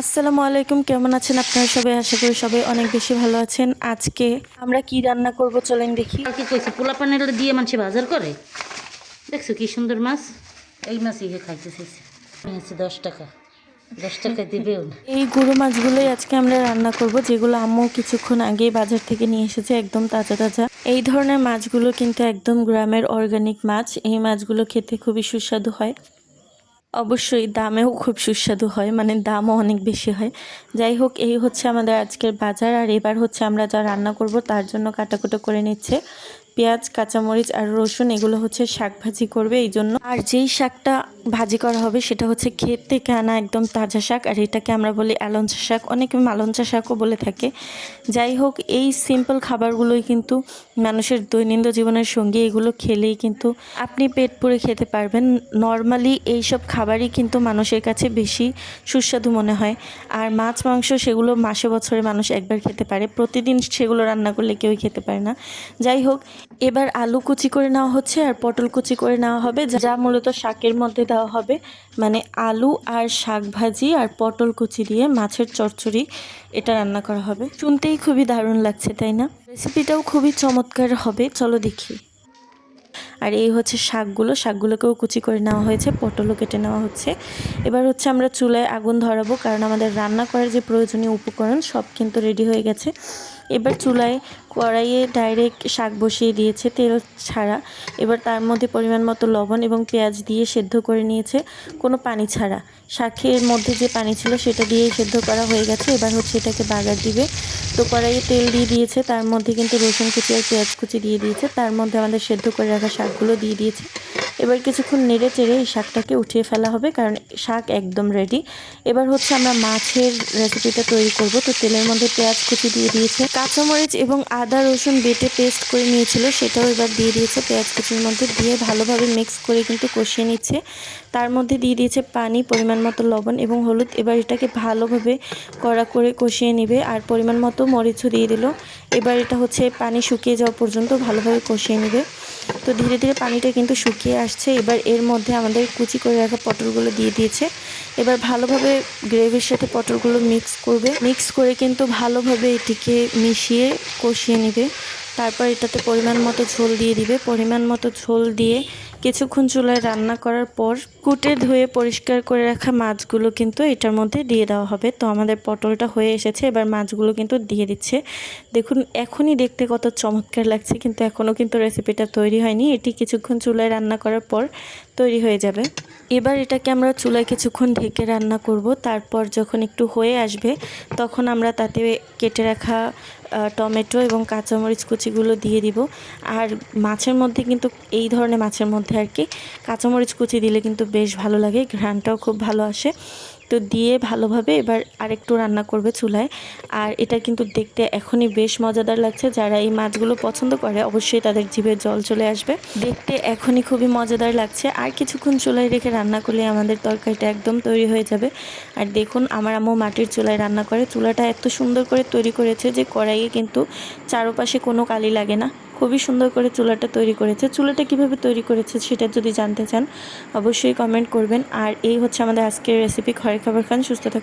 আসসালামু আলাইকুম কেমন আছেন আপনারা সবাই? আশা করি সবাই অনেক বেশি ভালো আছেন। আজকে আমরা কি রান্না করব চলেন দেখি। কালকে কইছে পোলা পানের দিয়ে মানুষ বাজার করে? দেখছ কি সুন্দর মাছ? এই মাছ ইয়ে খাইতে চাইছে। নিয়েছে দশ টাকা। দশ টাকা দিবেও না। এই গুঁড়ো মাছগুলোই আজকে আমরা রান্না করব যেগুলো আম্মু কিছুক্ষণ আগেই বাজার থেকে নিয়ে এসেছে একদম তাজা তাজা। এই ধরনের মাছগুলো কিন্তু একদম গ্রামের অর্গানিক মাছ। এই মাছগুলো খেতে খুবই সুস্বাদু হয়। অবশ্যই দামেও খুব সুস্বাদু হয় মানে দামও অনেক বেশি হয়। যাই হোক, এই হচ্ছে আমাদের আজকের বাজার, আর এবার হচ্ছে আমরা যা রান্না করব তার জন্য কাটাকুটো করে নিচ্ছে। পেঁয়াজ, কাঁচামরিচ আর রসুন, এগুলো হচ্ছে শাক ভাজি করবে, এই জন্য। আর যেই শাকটা ভাজি করা হবে, সেটা হচ্ছে ক্ষেত থেকে আনা একদম তাজা শাক, আর এটাকে আমরা বলি অ্যালঞ্চা শাক। অনেকে মালঞ্চা শাকও বলে থাকে। যাই হোক, এই সিম্পল খাবারগুলোই কিন্তু মানুষের দৈনন্দিন জীবনের সঙ্গে, এগুলো খেলেই কিন্তু আপনি পেট পুরে খেতে পারবেন। নর্মালি এইসব খাবারই কিন্তু মানুষের কাছে বেশি সুস্বাদু মনে হয়। আর মাছ, মাংস সেগুলো মাসে বছরে মানুষ একবার খেতে পারে। প্রতিদিন সেগুলো রান্না করলে কেউই খেতে পারে না। যাই হোক এবার আলু কুচি করে নেওয়া হচ্ছে আর পটল কুচি করে নেওয়া হবে, যা- মূলত শাকের মধ্যে দেওয়া হবে। মানে আলু আর শাক ভাজি আর পটল কুচি দিয়ে মাছের চচ্চড়ি এটা রান্না করা হবে। শুনতেই খুবই দারুণ লাগছে, তাই না? রেসিপিটাও খুবই চমৎকার হবে, চলো দেখি। আর এই হচ্ছে শাকগুলো। শাকগুলোকেও কুচি করে নেওয়া হয়েছে, পটলও কেটে নেওয়া হচ্ছে। এবার হচ্ছে আমরা চুলায় আগুন ধরাবো, কারণ আমাদের রান্না করার যে প্রয়োজনীয় উপকরণ, সব কিন্তু রেডি হয়ে গেছে। এবার চুলায় কড়াইয়ে ডাইরেক্ট শাক বসিয়ে দিয়েছে তেল ছাড়া। এবার তার মধ্যে পরিমাণ মতো লবণ এবং পেঁয়াজ দিয়ে সেদ্ধ করে নিয়েছে, কোনো পানি ছাড়া। শাকের মধ্যে যে পানি ছিল, সেটা দিয়েই সেদ্ধ করা হয়ে গেছে। এবার হচ্ছে এটাকে বাগার দিবে। তো কড়াইয়ে তেল দিয়ে দিয়েছে। তার মধ্যে কিন্তু রসুন কুচি আর পেঁয়াজ কুচি দিয়ে দিয়েছে। তার মধ্যে আমাদের সেদ্ধ করে রাখা শাকগুলো দিয়ে দিয়েছে। এবার কিছুক্ষণ নেড়ে চেড়ে এই শাকটাকে উঠিয়ে ফেলা হবে, কারণ শাক একদম রেডি এবার হচ্ছে আমরা মাছের রেসিপিটা তৈরি করব। তো তেলের মধ্যে পেঁয়াজ কুচি দিয়ে দিয়েছে, কাঁচামরিচ এবং আদা, রসুন বেটে পেস্ট করে নিয়েছিল, সেটাও এবার দিয়ে দিয়েছে। পেঁয়াজ কুচির মধ্যে দিয়ে ভালোভাবে মিক্স করে কিন্তু কষিয়ে নিচ্ছে। তার মধ্যে দিয়ে দিয়েছে পানি, পরিমাণ মতো লবণ এবং হলুদ। এবার এটাকে ভালোভাবে কড়া করে কষিয়ে নেবে আর পরিমাণ মতো মরিচও দিয়ে দিল। এবার এটা হচ্ছে পানি শুকিয়ে যাওয়া পর্যন্ত ভালোভাবে কষিয়ে নেবে। তো ধীরে ধীরে পানিটা কিন্তু শুকিয়ে আসছে। এবার এর মধ্যে আমাদের কুচি করে রাখা পটলগুলো দিয়ে দিয়েছে। এবার ভালোভাবে গ্রেভির সাথে পটলগুলো মিক্স করবে। মিক্স করে কিন্তু ভালোভাবে এটিকে মিশিয়ে কষিয়ে নেবে। তারপর এটাতে পরিমাণ মতো ঝোল দিয়ে দিবে। পরিমাণ মতো ঝোল দিয়ে কিছুক্ষণ চুলায় রান্না করার পর কুটে ধুয়ে পরিষ্কার করে রাখা মাছগুলো কিন্তু এটার মধ্যে দিয়ে দেওয়া হবে। তো আমাদের পটলটা হয়ে এসেছে, এবার মাছগুলো কিন্তু দিয়ে দিচ্ছে। দেখুন, এখনই দেখতে কত চমৎকার লাগছে, কিন্তু এখনও কিন্তু রেসিপিটা তৈরি হয়নি। এটি কিছুক্ষণ চুলায় রান্না করার পর তৈরি হয়ে যাবে। এবার এটাকে আমরা চুলায় কিছুক্ষণ ঢেকে রান্না করব। তারপর যখন একটু হয়ে আসবে, তখন আমরা তাতে কেটে রাখা টমেটো এবং কাঁচামরিচ কুচিগুলো দিয়ে দিব। আর মাছের মধ্যে কিন্তু এই ধরনের মাছের মধ্যে আর কি, কাঁচামরিচ কুচি দিলে কিন্তু বেশ ভালো লাগে, ঘ্রাণটাও খুব ভালো আসে। তো দিয়ে ভালোভাবে এবার আরেকটু রান্না করবে চুলায়। আর এটা কিন্তু দেখতে এখনই বেশ মজাদার লাগছে। যারা এই মাছগুলো পছন্দ করে, অবশ্যই তাদের জিভে জল চলে আসবে। দেখতে এখনই খুবই মজাদার লাগছে। আর কিছুক্ষণ চুলায় রেখে রান্না করলে আমাদের তরকারিটা একদম তৈরি হয়ে যাবে। আর দেখুন, আমার আম্মু মাটির চুলায় রান্না করে। চুলাটা এত সুন্দর করে তৈরি করেছে যে কড়াইয়ে কিন্তু চারপাশে কোনো কালি লাগে না। খুবই সুন্দর করে চুলাটা তৈরি করেছে। চুলাটা কীভাবে তৈরি করেছে সেটা যদি জানতে চান, অবশ্যই কমেন্ট করবেন। আর এই হচ্ছে আমাদের আজকের রেসিপি ঘরে খাবার খান। সুস্থ থাকুন।